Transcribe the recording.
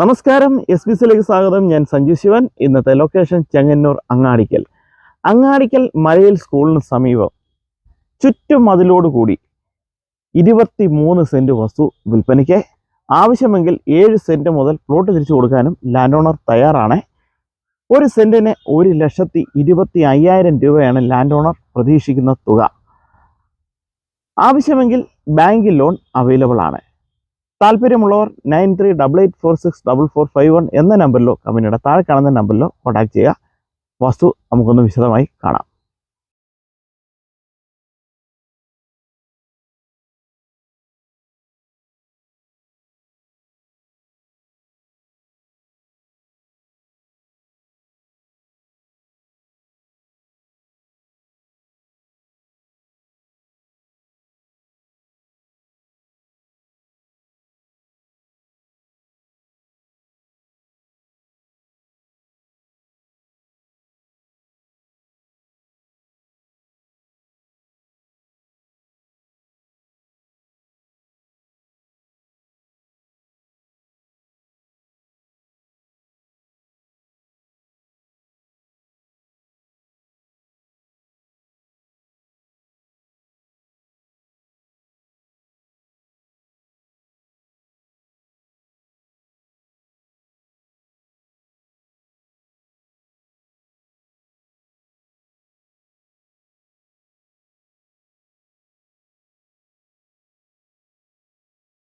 നമസ്കാരം S B സിയിലേക്ക് സ്വാഗതം. ഞാൻ സഞ്ജു ശിവൻ. ഇന്നത്തെ ലൊക്കേഷൻ ചെങ്ങന്നൂർ അങ്ങാടിക്കൽ. അങ്ങാടിക്കൽ മലയിൽ സ്കൂളിന് സമീപം ചുറ്റുമതിലോടുകൂടി ഇരുപത്തി മൂന്ന് സെന്റ് വസ്തു വിൽപ്പനയ്ക്ക് ആവശ്യമെങ്കിൽ ഏഴ് സെന്റ് മുതൽ പ്ലോട്ട് തിരിച്ചു കൊടുക്കാനും ലാൻഡ് ഓണർ തയ്യാറാണ്. ഒരു സെന്റിന് ഒരു ലക്ഷത്തി ഇരുപത്തി അയ്യായിരം രൂപയാണ് ലാൻഡ് ഓണർ പ്രതീക്ഷിക്കുന്ന തുക. ആവശ്യമെങ്കിൽ ബാങ്ക് ലോൺ അവൈലബിൾ ആണ്. താല്പര്യമുള്ളവർ nine three double eight four six double four five one എന്ന നമ്പറിലോ കമ്പനിയുടെ താഴെ കാണുന്ന നമ്പറിലോ കോൺടാക്ട് ചെയ്യുക. വസ്തു നമുക്കൊന്ന് വിശദമായി കാണാം.